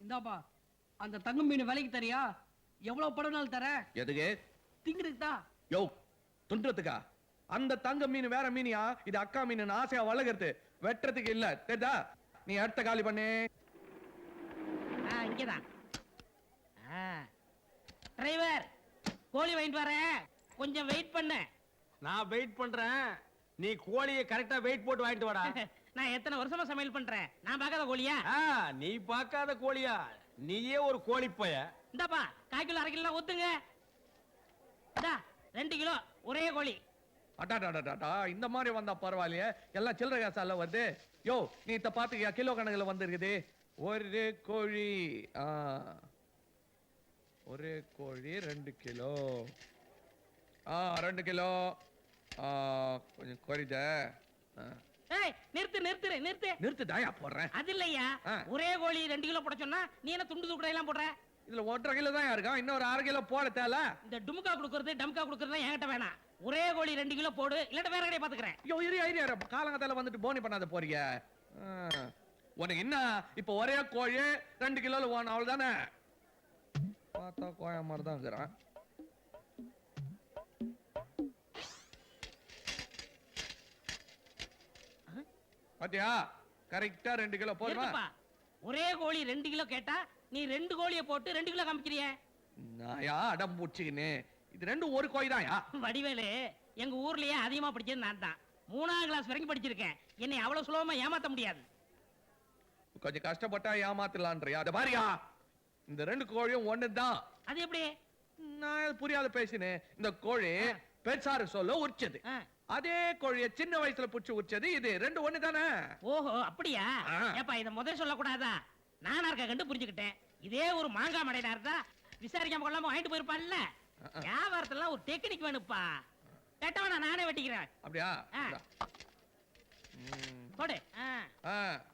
இந்தாப்பா அந்த தங்க மீன் விலைக்கு தரியா? எவ்வளவு படம்னாலும் தர? எதுக்கு? திங்கிறதுக்கு தான் யோ துண்டுறதுக்கா? அந்த தங்க மீன் வேற மீனியா? இது அக்கா மீன் ஆசையா வளர்க்கறது. வெட்டுறதுக்கு இல்ல. தெரியுதா நீ அடுத்த காலி பண்ணு. ஆ இங்கதான் டிரைவர் கோழி வாங்கிட்டு வரேன் கொஞ்சம் வெயிட் பண்ணு. நான் வெயிட் பண்றேன். நீ கோழியை கரெக்டா வெயிட் போட்டு வாங்கிட்டு வாடா. நான் எத்தனை வருஷமா சமையல் பண்றேன்? நான் பார்க்காத கோழியா? ஆ, நீ பார்க்காத கோழியா. நீயே ஒரு கோழி போய இந்தாப்பா கால் கிலோ அரை கிலோ ஒத்துங்க ரெண்டு கிலோ ஒரே கோழி. அடாடாடாடா இந்த மாதிரி வந்தா பரவாயில்லையே. எல்லாம் சில்லறை காசால வருது. யோ நீ இத பாத்துக்கியா? கிலோ கணக்குல வந்திருக்குது. ஒரு கோழி ஆ. ஒரு கோழி ரெண்டு கிலோ. ஆ ரெண்டு கிலோ. ஆ கொஞ்சம் ஏய் நிறுத்து நிறுத்து நிறுத்து நிறுத்து. தாயா போடுறேன் அது இல்லையா. ஒரே கோழி ரெண்டு கிலோ போட சொன்னா நீ என்ன துண்டு துக்குடை எல்லாம் போடுற? இதுல ஒன்றரை கிலோ தான் இருக்கான் இன்னொரு அரை கிலோ போட தேவை இந்த டுமுக்கா கொடுக்கறது டம்கா கொடுக்கறது என்கிட்ட வேணாம். ஒரே கோழி ரெண்டு கிலோ போடு இல்லாட்ட வேற கடையை பாத்துக்கிறேன். ஐயோ இரு இரு. காலங்கத்தால வந்துட்டு போனி பண்ணாத போறீங்க. உனக்கு என்ன? இப்ப ஒரே கோழி ரெண்டு கிலோல வேணும் அவ்வளவுதானே பார்த்தா கோயா மாதிரி தான் இருக்கிறான். பாத்தியா? கரெக்டா ரெண்டு கிலோ நிறுத்துப்பா ஒரே கோழி ரெண்டு கிலோ கேட்டா நீ ரெண்டு கோழியை போட்டு ரெண்டு கிலோ காமிக்கிறிய? நாயா? அடம் பூச்சிக்கின்னு இது ரெண்டும் ஒரு கோழி தான்யா? வடிவேலு எங்க ஊர்லயே அதிகமா படிச்சது நான் தான் மூணாம் கிளாஸ் வரைக்கும் படிச்சிருக்கேன். என்னை அவ்வளவு சுலபமா ஏமாத்த முடியாது. கொஞ்சம் கஷ்டப்பட்டா ஏமாத்தலான்றியா? அது பாரியா. இந்த ரெண்டு கோழியும் ஒண்ணுதான். அது எப்படி? நான் புரியாத பேசினேன். இந்த கோழி பெருசாரு சொல்ல உரிச்சது. அதே கோழிய சின்ன வயசுல புடிச்சு உரிச்சது இது. ரெண்டு ஒண்ணு தானே? ஓஹோ அப்படியா. ஏப்பா இத முதல் சொல்லக்கூடாதா? நானா இருக்க கண்டு புரிஞ்சுக்கிட்டேன். இதே ஒரு மாங்காய் மடையில இருந்தா விசாரிக்காம கொள்ளாம வாங்கிட்டு போயிருப்பான்ல. வியாபாரத்துல ஒரு டெக்னிக் வேணுப்பா. வெட்ட வேணாம் நானே வெட்டிக்கிறேன். அப்படியா. போடு.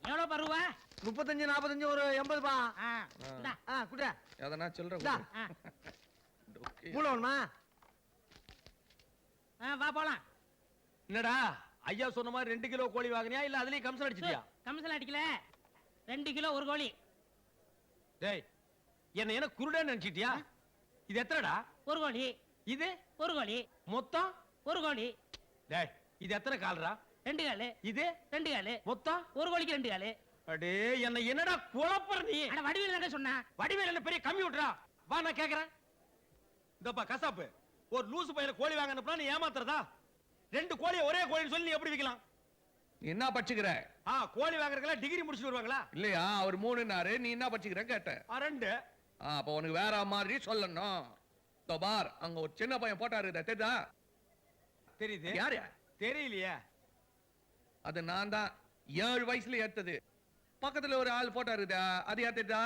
எவ்வளவு பருவா முப்பத்தஞ்சு நாற்பத்தஞ்சு ஒரு. இந்தா. ஆ குடுற. எதனா சில்லற. கொடு. ஆ, வா போலாம். என்னடா ஐயா சொன்ன மாதிரி ரெண்டு கிலோ கோழி வாங்கினியா? இல்ல அதுலயும் கம்சன் அடிச்சிட்டியா? கமிஷன் அடிக்கல. ரெண்டு கிலோ ஒரு கோழி. டேய் என்ன என்ன குருடன்னு நினைச்சிட்டியா? இது எத்தனைடா? ஒரு கோழி. இது? ஒரு கோழி. மொத்தம்? ஒரு கோழி. டேய் இது எத்தனை கால்ரா? ரெண்டு காலு. இது? ரெண்டு காலு. மொத்தம்? ஒரு கோழிக்கு ரெண்டு காலு. அடே என்ன என்னடா குழப்பற நீ? அட வடிவேல் தானே சொன்னா? வடிவேல் என்ன பெரிய கம்ப்யூட்டரா வா நான் கேக்குறேன். இந்தப்பா கசாப்பு. ஒரு லூசு பையனை கோழி வாங்க அனுப்புனா நீ ஏமாத்துறதா? ரெண்டு கோழியை ஒரே கோழின்னு சொல்லி எப்படி விக்கலாம் நீ என்ன படிச்சுக்கிற ஆ கோழி வாங்குறதுல டிகிரி முடிச்சுட்டு வருவாங்களா? இல்லையா? அவர் மூணுனாரு நீ என்ன படிச்சுக்கிற கேட்ட ரெண்டு. ஆ, அப்ப உனக்கு வேற மாதிரி சொல்லணும். இதோ பார் அங்க ஒரு சின்ன பையன் போட்டாரு தெரியுதா? தெரியுது. யாரு? தெரியலையே. அது நான் தான். ஏழு வயசுல ஏத்தது. பக்கத்துல ஒரு ஆள் போட்டாரு இதா. அது தெரியுதா?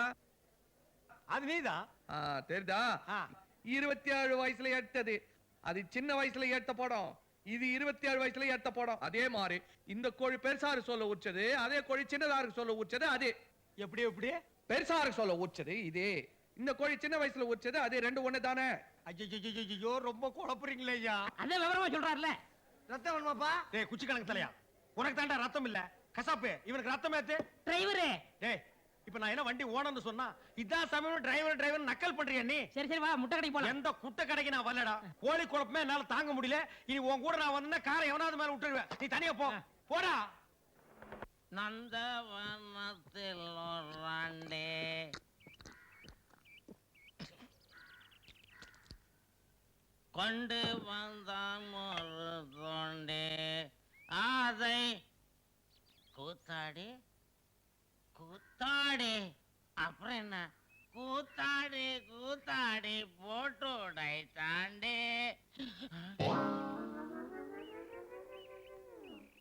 அது நீதான் ஆ, தெரியுதா. இருபத்தி ஏழு வயசுல எடுத்தது அது சின்ன வயசுல எடுத்த படம். இது இருபத்தி ஏழு வயசுல எடுத்த படம். அதே மாதிரி இந்த கோழி பெருசாரு சொல்ல உச்சது அதே கோழி சின்னதாருக்கு சொல்ல உச்சது அதே. எப்படி எப்படி? பெருசாருக்கு சொல்ல உச்சது இதே. இந்த கோழி சின்ன வயசுல உச்சது அது ரெண்டு ஒண்ணு தானே. ஐயோ ரொம்ப குழப்புறீங்களே ஐயா. அதான் விவரமா சொல்றாருல. ரத்தம் வேணுமாப்பா? டேய் குச்சி கணக்கு தலையா? உனக்கு தாண்டா ரத்தம் இல்ல. கசாப்பு இவனுக்கு ரத்தம் ஏத்து. டிரைவரு டேய் இப்ப நான் என்ன வண்டி ஓனர்னு சொன்னா இதான் சமயம் டிரைவர் டிரைவர் நக்கல் பண்றியா நீ? சரி சரி வா முட்டை கடைக்கு போலாம். எந்த குட்டை கடைக்கு நான் வரலடா. கோழி குழப்பமே என்னால தாங்க முடியல. இனி உன் கூட நான் வந்தா காரை எவனாவது மேல விட்டுருவேன். நீ தனியா போ. போடா. நந்தவனத்தில் ஓராண்டே கொண்டு வந்தான் ஒரு தோண்டே. அதை கூத்தாடி. கூத்தாடே. அப்புறம் என்ன? கூத்தாடே கூத்தாடி போட்டோடை தாண்டே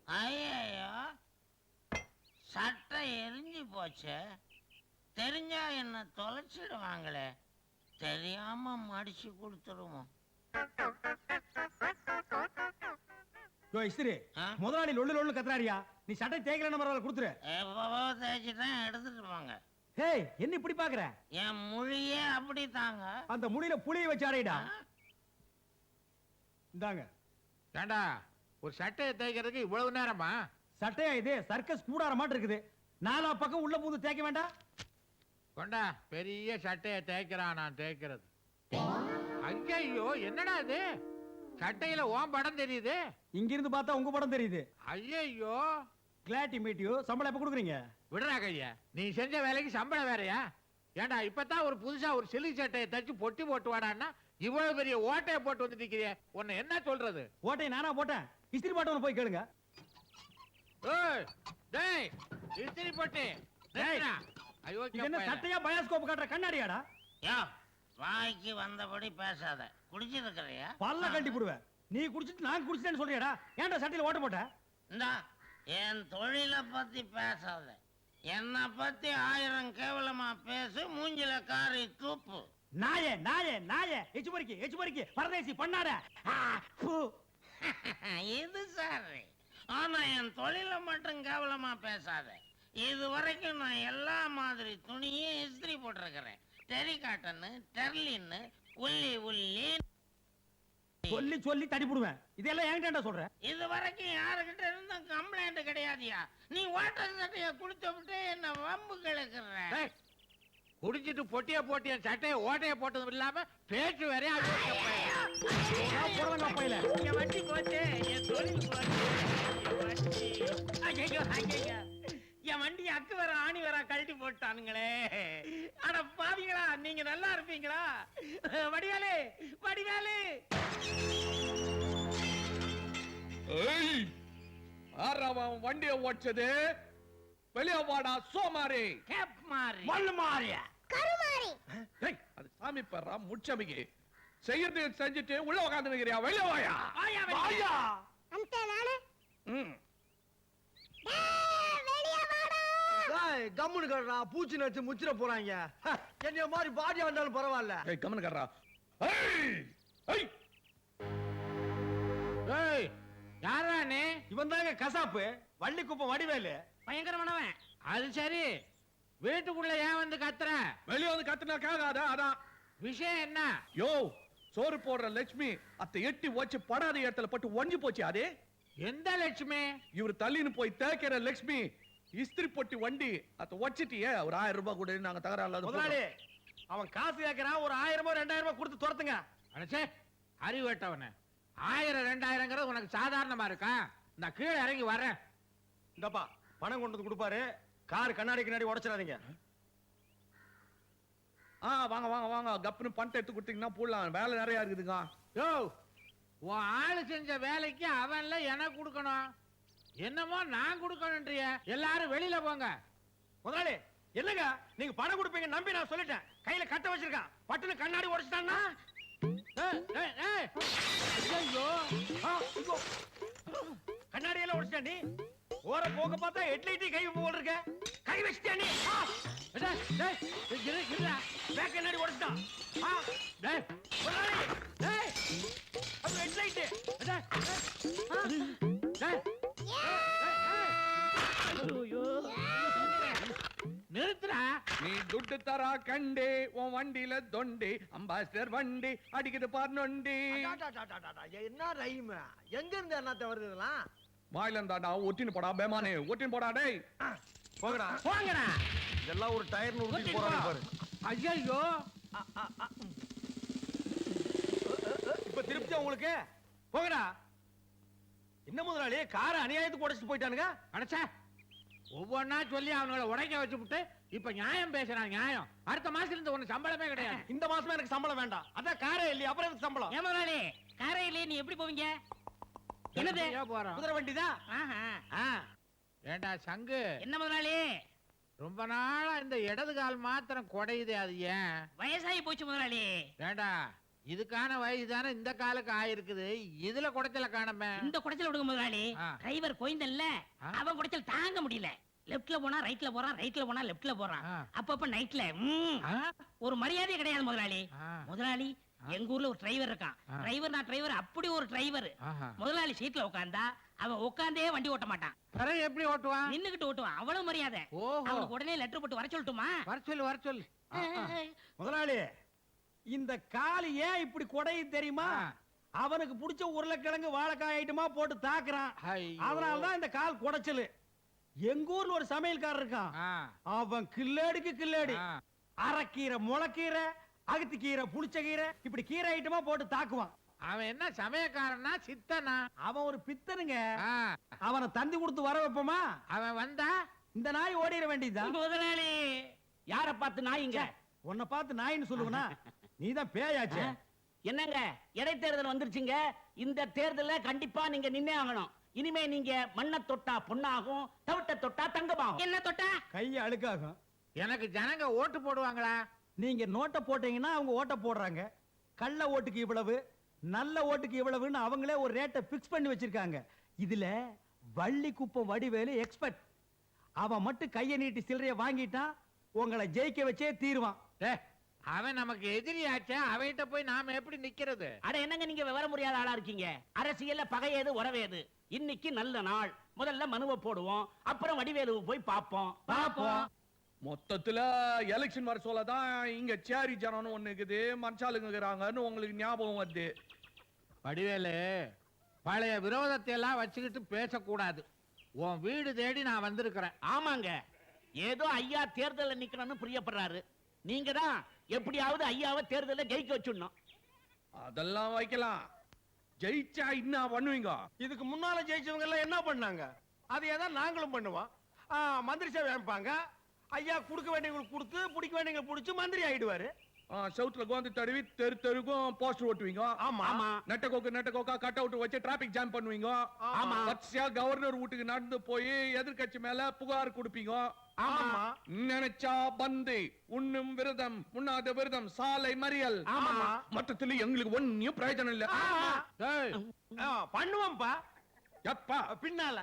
ஐயோ சட்டை எரிஞ்சு போச்சு. தெரிஞ்சா என்ன தொலைச்சிடுவாங்களே. தெரியாம மடிச்சு கொடுத்துருவோம். யோ இஸ்திரி? முதலாளி லொள்ளு லொள்ளு கத்துறாரியா நீ சட்டை தேய்க்கலன்னு பரவாயில்ல கொடுத்துரு. தேய்ச்சிட்டேன் எடுத்துட்டு போங்க. ஹேய் என்ன இப்படி பாக்குற? என் மொழியே அப்படி தாங்க அந்த முடியில புளிய வச்சு அடையிடா இந்தாங்க. ஏண்டா ஒரு சட்டையை தேய்க்கிறதுக்கு இவ்வளவு நேரமா? சட்டையா இது? சர்க்கஸ் கூடார மாட்டு இருக்குது. நாலா பக்கம் உள்ள பூந்து தேய்க்க வேண்டாம் கொண்டா பெரிய சட்டையை தேய்க்கிறான் நான் தேய்க்கிறது. ஐயோ என்னடா இது? சட்டையில ஓம் படம் தெரியுது? இங்க இருந்து பார்த்தா உங்க படம் தெரியுது. ஐயோ கிளாட்டி மீட்டியோ சம்பளம் எப்ப கொடுக்குறீங்க? விடுறா கையா. நீ செஞ்ச வேலைக்கு சம்பளம் வேறயா? ஏண்டா இப்பதான் ஒரு புதுசா ஒரு சிலி சட்டையை தச்சு பொட்டி போட்டு வாடான்னா இவ்வளவு பெரிய ஓட்டையை போட்டு வந்து நிக்கிறியே உன்னை என்ன சொல்றது? ஓட்டையை நானா போட்டேன். இஸ்திரி பாட்டவனை போய் கேளுங்க. ஏய், டேய் இஸ்திரி போட்டு. நிறுத்துடா. இது என்ன பயலே. சட்டையா பயாஸ்கோப் காட்டுற கண்ணாடியாடா? யோ. வாய்க்கு வந்தபடி பேசாத. குடிச்சிருக்கிறியா? பல்ல கட்டி போடுவேன் நீ குடிச்சிட்டு நான் குடிச்சிட்டேன்னு சொல்றியாடா. ஏன்டா சட்டையில ஓட்ட போட்ட? இந்தா என் தொழிலை பத்தி பேசாத. என்னை பத்தி ஆயிரம் கேவலமா பேசு மூஞ்சில காரி தூப்பு. நாயே நாயே நாயே. எச்சு பொறுக்கி எச்சு பொறுக்கி. பரதேசி பண்ணாட. இது சரி. ஆனா என் தொழிலை மட்டும் கேவலமா பேசாத. இது வரைக்கும் நான் எல்லா மாதிரி துணியும் இஸ்திரி போட்டிருக்கிறேன். டெரி காட்டனு டெர்லின்னு உள்ளி உள்ளி. சொல்லி சொல்லி தடி போடுவேன். இதெல்லாம் என்கிட்ட சொல்ற? இது வரைக்கும் யாருக்கிட்ட இருந்தும் கம்ப்ளைண்ட் கிடையாதுயா? நீ வாட்டர் சட்டைய குடிச்சு விட்டு என்ன வம்பு கிழக்குற குடிச்சிட்டு பொட்டிய போட்டு என் சட்டையை ஓட்டைய போட்டதும் இல்லாம பேச்சு வேற அயோக்கிய பயலே. போடுவாங்க பையில. என் வண்டி போச்சு. என் தொழில் போச்சு என் வண்டி. ஐயோ ஐயோ என் வண்டி அக்கு வர ஆணி வர கழட்டி போட்டானுங்களே. அட பாவீங்களா நீங்க நல்லா இருப்பீங்களா? வடிவேலு வடிவேலு. அவன் வண்டிய ஓடிச்சது வெளியே வாடா சோமாரி. கேப் மாறி. மல்லு மாறியா. கருமாறி. அது சாமி பர்றா முச்சமிக்கு செய்யறது செஞ்சுட்டு உள்ள உட்காந்து நிக்கிறியா வெளியே வாயா. வாயா வாயா. அந்த நானே. ம். கம்முனு கடுறா பூச்சி நடிச்சு முச்சிட போறாங்க. என்னைய மாதிரி பாடியா இருந்தாலும் பரவாயில்ல. ஏய் கம்மன் ஏய் யாரா நீ? இவன் தாங்க கசாப்பு. வள்ளி குப்பம் வடிவேலு. பயங்கரமானவன். அது சரி. வீட்டுக்குள்ள ஏன் வந்து கத்துற? வெளியே வந்து கத்துனா கேட்காத அதான். விஷயம் என்ன? யோ சோறு போடுற லட்சுமி அத்தை எட்டி வச்சு படாத இடத்துல பட்டு ஒஞ்சி போச்சு அதே? எந்த லட்சுமி? இவர் தள்ளின்னு போய் தேய்க்கிற லட்சுமி இஸ்திரி பொட்டி வண்டி அத வச்சிட்டியே ஒரு ஆயிரம் ரூபாய் கூட நாங்க தகராறு முதலாளி. அவன் காசு கேட்கறான் ஒரு ஆயிரமோ ரெண்டாயிரமோ கொடுத்து துரத்துங்க. அடச்சே அறிவட்டவன ஆயிரம் ரெண்டாயிரங்கிறது உனக்கு சாதாரணமா இருக்கா? நான் கீழே இறங்கி வரேன் இந்தப்பா பணம் கொண்டு வந்து கொடுப்பாரு. கார் கண்ணாடி கண்ணாடி உடைச்சிடாதீங்க. ஆ வாங்க வாங்க வாங்க. கப்புன்னு பணத்தை எடுத்து கொடுத்தீங்கன்னா போடலாம். வேலை நிறைய இருக்குதுங்க யோ உன் ஆளு செஞ்ச வேலைக்கு அவன்ல எனக்கு கொடுக்கணும். என்னமோ நான் கொடுக்கணும்ன்றிய. எல்லாரும் வெளியில போங்க. முதலாளி என்னங்க? நீங்க பணம் கொடுப்பீங்க நம்பி நான் சொல்லிட்டேன். கையில கட்ட வச்சிருக்கான். பட்டுன்னு கண்ணாடி உடைச்சிட்டான்னா. கண்ணாடி எல்லாம் உடைச்சிட்டா நீ? ஓர போக பார்த்தா ஹெட்லைட்டி கை போல் இருக்க. கை வச்சிட்டியா நீ. பேக் கண்ணாடி உடைச்சிட்டான். ஹெட்லைட்டு நிறுத்துடா. நீ துட்டு தரா கண்டே உன் வண்டியில தொண்டி அம்பாசிடர் வண்டி அடிக்குது பார் நொண்டி. என்ன ரைம்? எங்க இருந்து என்னத்த வருது இதெல்லாம்? வாயில இருந்தாடா ஒட்டின்னு போடா பேமானே ஒட்டின்னு போடா டேய். போங்கடா. போங்கடா. இதெல்லாம் ஒரு டயர்னு ஊத்தி போறாங்க பாரு. ஐயோ இப்ப திருப்தியா உங்களுக்கு? போங்கடா. என்ன முதலாளி? காரை அநியாயத்துக்கு உடைச்சிட்டு போயிட்டானுங்க? அடச்சே. ஒவ்வொன்னா சொல்லி அவங்கள உடைக்க வச்சுப்புட்டு இப்ப நியாயம் பேசுறான் நியாயம். அடுத்த மாசத்துல இருந்து உனக்கு சம்பளமே கிடையாது. இந்த மாசமே எனக்கு சம்பளம் வேண்டாம். அதான் காரே இல்லையா அப்புறம் எனக்கு சம்பளம். ஏன் முதலாளி காரையிலே நீ எப்படி போவீங்க? என்னது? போறோம். குதிரை வண்டி தான் ஆஹா. ஆ. ஏண்டா சங்கு? என்ன முதலாளி? ரொம்ப நாளா இந்த இடது கால் மாத்திரம் குடையுது அது ஏன்? வயசாகி போச்சு முதலாளி. ஏண்டா இதுக்கான வயசு தானே இந்த காலுக்கு ஆயிருக்குது. இதுல குடைச்சல காணமே. இந்த குடைச்சல் விடுங்க முதலாளி. டிரைவர் கோயந்தல்ல. அவன் குடைச்சல் தாங்க முடியல. லெஃப்ட்ல போனா ரைட்ல போறான் ரைட்ல போனா லெஃப்ட்ல போறான். அப்பப்ப நைட்ல? ஒரு மரியாதையே கிடையாது முதலாளி. முதலாளி எங்க ஊர்ல ஒரு டிரைவர் இருக்கான். டிரைவர் நான் டிரைவர் அப்படி ஒரு டிரைவர். முதலாளி சீட்ல உட்கார்ந்தா அவன் உட்கார்ந்தே வண்டி ஓட்ட மாட்டான். பிறகு எப்படி ஓட்டுவான்? நின்னுகிட்டு ஓட்டுவான். அவ்வளவு மரியாதை. அவனுக்கு உடனே லெட்டர் போட்டு வர சொல்லட்டுமா? வர சொல்லு வர சொல்லு. முதலாளி இந்த கால் ஏன் இப்படி குடையுது தெரியுமா. அவனுக்கு பிடிச்ச உருளைக்கிழங்கு வாழைக்காய் ஐட்டமா போட்டு தாக்குறான். அதனாலதான் இந்த கால் குடைச்சலு. எங்க ஊர்ல ஒரு சமையல்காரர் இருக்கான். அவன் கில்லேடிக்கு கில்லேடி. அரைக்கீரை முளைக்கீரை அகத்திக்கீரை புளிச்ச கீரை இப்படி கீரை ஐட்டமா போட்டு தாக்குவான். அவன் என்ன சமயக்காரனா சித்தனா? அவன் ஒரு பித்தனுங்க. அவனை தந்தி கொடுத்து வர வைப்போமா? அவன் வந்தா? இந்த நாய் ஓடிட வேண்டியதுதான். முதலாளி யார பார்த்து நாயிங்க? உன்னை பார்த்து நாயின்னு சொல்லுவனா? நீதான் பேயாச்சே. என்னங்க? இடைத்தேர்தல் வந்துருச்சுங்க. இந்த தேர்தல்ல கண்டிப்பா நீங்க நின்னே ஆகணும். இனிமே நீங்க மண்ணை தொட்டா பொண்ணாகும் தவிட்ட தொட்டா தங்கமாகும். என்ன தொட்டா? கையை அழுக்காகும். எனக்கு ஜனங்க ஓட்டு போடுவாங்களா? நீங்க நோட்டை போட்டீங்கன்னா அவங்க ஓட்ட போடுறாங்க. கள்ள ஓட்டுக்கு இவ்வளவு நல்ல ஓட்டுக்கு இவ்வளவுன்னு அவங்களே ஒரு ரேட்டை பிக்ஸ் பண்ணி வச்சிருக்காங்க. இதுல வள்ளி குப்பம் வடிவேலு எக்ஸ்பர்ட் அவன் மட்டும் கையை நீட்டி சில்லறைய வாங்கிட்டான் உங்களை ஜெயிக்க வச்சே தீருவான். அவன் நமக்கு எதிரியாச்சே அவன்கிட்ட போய் நாம எப்படி நிக்கிறது? அட என்னங்க நீங்க விவரம் முடியாத ஆளா இருக்கீங்க? அரசியல்ல பகையேது உறவேது. இன்னைக்கு நல்ல நாள். முதல்ல மனுவை போடுவோம் அப்புறம் வடிவேலுவை போய் பார்ப்போம். பாப்போம் மொத்தத்துல எலெக்ஷன் வர சொல்லதான் இங்க சேரி ஜனம்னு ஒண்ணு இருக்குது. இருக்கிறாங்கன்னு உங்களுக்கு ஞாபகம் வருது. வடிவேலு பழைய விரோதத்தை எல்லாம் வச்சுக்கிட்டு பேசக்கூடாது. உன் வீடு தேடி நான் வந்திருக்கிறேன். ஆமாங்க. ஏதோ ஐயா தேர்தல்ல நிக்கணும்னு பிரியப்படுறாரு. நீங்க தான் எப்படியாவது ஐயாவை தேர்தல்ல ஜெயிக்க வச்சுடணும். அதெல்லாம் வைக்கலாம். ஜெயிச்சா என்ன பண்ணுவீங்க? இதுக்கு முன்னால ஜெயிச்சவங்க எல்லாம் என்ன பண்ணாங்க? அதையே தான் நாங்களும் பண்ணுவோம். மந்திரி சேவை அமைப்பாங்க. ஐயா கொடுக்க வேண்டியவங்களுக்கு கொடுத்து பிடிக்க வேண்டியவங்களுக்கு பிடிச்சு மந்திரி ஆயிடுவாரு. செவுத்துல கோந்து தடவி தெரு தெருக்கும் போஸ்டர் ஓட்டுவீங்க. ஆமா. ஆமா நெட்ட கோக்கு நெட்ட கோக்கா கட் அவுட் வச்சு டிராபிக் ஜாம் பண்ணுவீங்க. ஆமா. வரிசையா கவர்னர் வீட்டுக்கு நடந்து போய் எதிர்க்கட்சி மேல புகார் கொடுப்பீங்க. ஆமா நினைச்சா பந்து உண்ணும் விரதம் உண்ணாத விரதம் சாலை மறியல். ஆமா. மொத்தத்துல எங்களுக்கு ஒன்னும் பிரயோஜனம் இல்ல. பண்ணுவோம்ப்பா. எப்பா. பின்னால.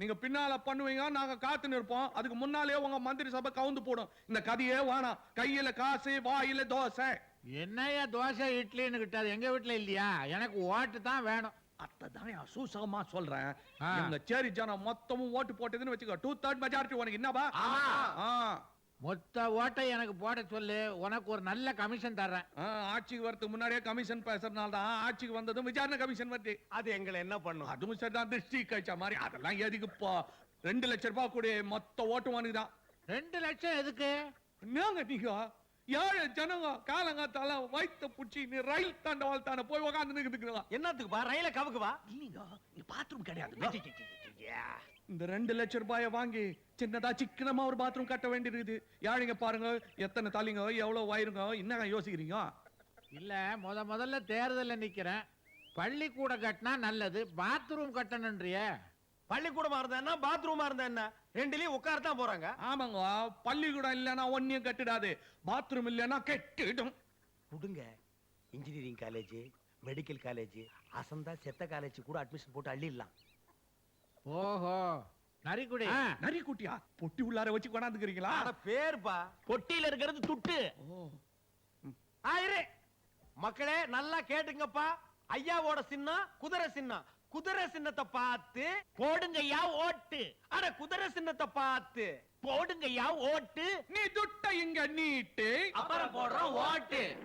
நீங்க பின்னால பண்ணுவீங்க நாங்க காத்து நிற்போம். அதுக்கு முன்னாலே உங்க மந்திரி சபை கவுந்து போடும். இந்த கதையே வேணாம் கையில காசு வாயில தோசை. என்னய்யா தோசை இட்லின்னு கிட்டாது எங்க வீட்டுல இல்லையா? எனக்கு ஓட்டு தான் வேணும். அத்ததானே அசூசகமா சொல்றேன். எங்க சேரி ஜனம் மொத்தமும் ஓட்டு போட்டதுன்னு வச்சுக்கோ. டூ தேர்ட் மெஜாரிட்டி உனக்கு என்னவா. மொத்த ஓட்டை எனக்கு போட சொல்லு. உனக்கு ஒரு நல்ல கமிஷன் தர்றேன். ஆட்சிக்கு வரதுக்கு முன்னாடியே கமிஷன் பேசுறதுனால தான் ஆட்சிக்கு வந்ததும் விசாரணை கமிஷன் வருது. அது எங்களை என்ன பண்ணும்? அதுவும் சரிதான் திருஷ்டி கழிச்ச மாதிரி. அதெல்லாம் எதுக்குப்பா? ரெண்டு லட்சம் ரூபாய் கூட மொத்த ஓட்டு உனக்கு தான் ரெண்டு லட்சம் எதுக்கு? என்னங்க நீங்க? ஏழு ஜனங்க காலங்காத்தால வயித்த புடிச்சு நீ ரயில் தாண்டவாள் தானே போய் உக்காந்து நிக்குதுங்களா என்னத்துக்குப்பா? ரயில கவுக்குவா? பாத்ரூம் கிடையாது. இந்த ரெண்டு லட்சம் ரூபாய வாங்கி சின்னதா சிக்கனமா ஒரு பாத்ரூம் கட்ட வேண்டியிருக்குது. யாழிங்க பாருங்க எத்தனை தலைங்க எவ்வளவு வயிறுங்க என்னங்க யோசிக்கிறீங்க? இல்ல முத முதல்ல தேர்தல்ல நிக்கிறேன். பள்ளிக்கூடம் கட்டினா நல்லது பாத்ரூம் கட்டணுன்றிய பள்ளிக்கூடமா இருந்தா என்ன பாத்ரூமா இருந்தா என்ன? ரெண்டுலயும் உட்காரத்தான் போறாங்க. ஆமாங்க பள்ளிக்கூடம் இல்லைன்னா ஒன்னியும் கட்டிடாது. பாத்ரூம் இல்லைன்னா கெட்டிடும். கொடுங்க இன்ஜினியரிங் காலேஜ் மெடிக்கல் காலேஜ் அசந்தா செத்த காலேஜ் கூட அட்மிஷன் போட்டு அள்ளிடலாம். ஓஹோ. நரிக்குடி. நரி குட்டியா பொட்டி உள்ளார வச்சு கொண்டாந்துக்கிறீங்களா? அட பேருப்பா. பொட்டியில இருக்கிறது துட்டு. ஆயிரு மக்களே நல்லா கேட்டுங்கப்பா. ஐயாவோட சின்னம் குதிரை சின்னம். குதிரை சின்னத்தை பார்த்து போடுங்கய்யா ஓட்டு. அட குதிரை சின்னத்தை பார்த்து போடுங்கய்யா ஓட்டு. நீ துட்ட இங்க நீட்டு. அப்புறம் போடுறோம் ஓட்டு.